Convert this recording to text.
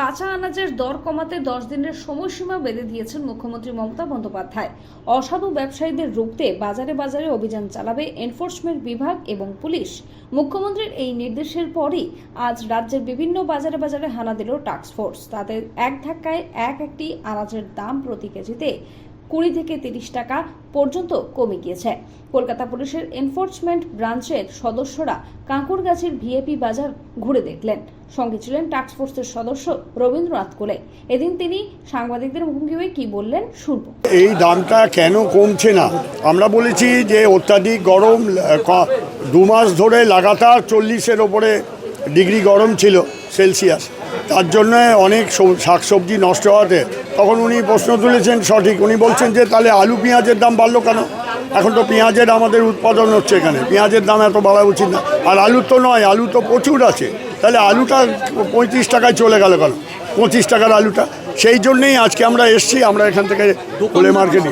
কাঁচা আনাজের দর কমাতে দশ দিনের সময়সীমা বেঁধে দিয়েছেন মুখ্যমন্ত্রী মমতা বন্দ্যোপাধ্যায়। অসাধু ব্যবসায়ীদের রুখতে বাজারে বাজারে অভিযান চালাবে এনফোর্সমেন্ট বিভাগ এবং পুলিশ। মুখ্যমন্ত্রীর এই নির্দেশের পরই আজ রাজ্যের বিভিন্ন বাজারে বাজারে হানা দিল টাস্কফোর্স। তাদের এক ধাক্কায় এক একটি আনাজের দাম প্রতি কেজিতে কুড়ি থেকে তিরিশ টাকা পর্যন্ত কমে গিয়েছে। কলকাতা পুলিশের এনফোর্সমেন্ট ব্রাঞ্চের সদস্যরা কাঁকুরগাছির ভিএপি বাজার ঘুরে দেখলেন। সঙ্গে ছিলেন টাস্কফোর্সের সদস্য রবীন্দ্রনাথ কোলে। এদিন তিনি সাংবাদিকদের মুখোমুখি হয়ে কি বললেন শুনব। এই দামটা কেন কমছে না? আমরা বলেছি যে অত্যাধিক গরম দু মাস ধরে লাগাতার চল্লিশের ওপরে ডিগ্রি গরম ছিল সেলসিয়াস। তার জন্য অনেক সব- শাকসবজি নষ্ট হওয়াতে তখন উনি প্রশ্ন তুলেছেন সঠিক। উনি বলছেন যে তাহলে আলু পেঁয়াজের দাম বাড়লো কেন? এখন তো পেঁয়াজের আমাদের উৎপাদন হচ্ছে এখানে। পেঁয়াজের দাম এত বাড়া উচিত না। আর আলু তো নয় আলু তো প্রচুর আছে। তাহলে আলুটা পঁয়ত্রিশ টাকায় চলে গেল কেন? পঁচিশ টাকার আলুটা। সেই জন্যেই আজকে আমরা এসছি আমরা এখান থেকে কোলে মার্কেটে।